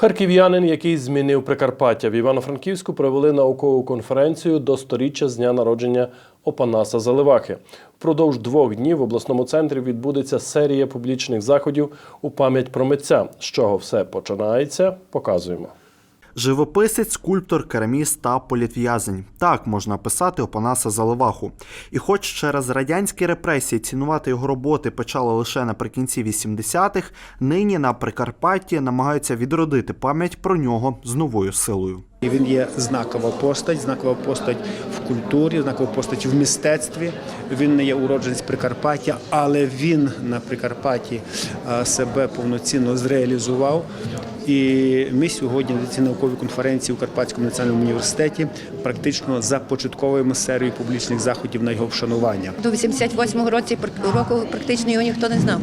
Харків'янин, який змінив Прикарпаття в Івано-Франківську, провели наукову конференцію до сторіччя з дня народження Опанаса Заливахи. Впродовж двох днів в обласному центрі відбудеться серія публічних заходів у пам'ять про митця. З чого все починається, показуємо. Живописець, скульптор, кераміст та політв'язень. Так можна писати Опанаса Заливаху. І хоч через радянські репресії цінувати його роботи почали лише наприкінці 80-х, нині на Прикарпатті намагаються відродити пам'ять про нього з новою силою. Він є знакова постать, знакова постать в культурі, знакова постать в мистецтві. Він не є уродженець Прикарпаття, але він на Прикарпатті е, себе повноцінно зреалізував. І ми сьогодні на цій науковій конференції у Карпатському національному університеті практично започатковуємо серію публічних заходів на його вшанування. До 88-го році року практично його ніхто не знав.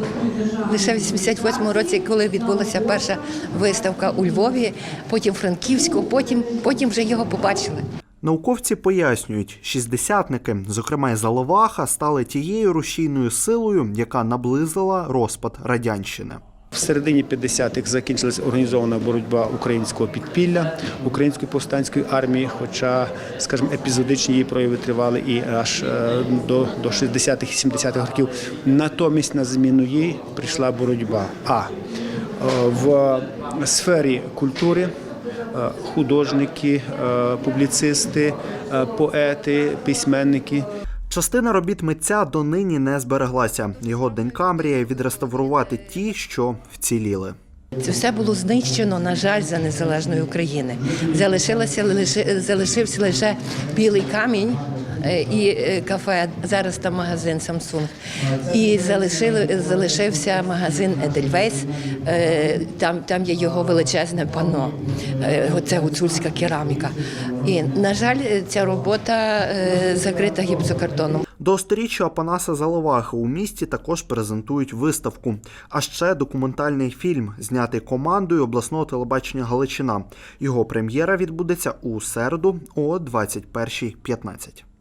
Лише в 88-му році, коли відбулася перша виставка у Львові, потім Франківську, потім, потім вже його побачили. Науковці пояснюють, шістдесятники, зокрема й Заливаха, стали тією рушійною силою, яка наблизила розпад радянщини. В середині 50-х закінчилася організована боротьба українського підпілля, української повстанської армії, хоча, скажімо, епізодичні її прояви тривали і аж е, до, до 60-х і 70-х років. Натомість на зміну їй прийшла боротьба. А е, в сфері культури е, художники, публіцисти, поети, письменники. Частина робіт митця донині не збереглася. Його донька мріє відреставрувати ті, що вціліли. Це все було знищено, на жаль, за незалежної України. Залишилося лише залишився лише білий камінь. Е, І е, кафе, зараз там магазин Samsung. І залишили, залишився магазин Едельвейс, там, там є його величезне панно, е, оце гуцульська кераміка. І, на жаль, ця робота закрита гіпсокартоном. До сторіччя Апанаса Заливахи у місті також презентують виставку, а ще документальний фільм, знятий командою обласного телебачення Галичина. Його прем'єра відбудеться у середу о 21.15.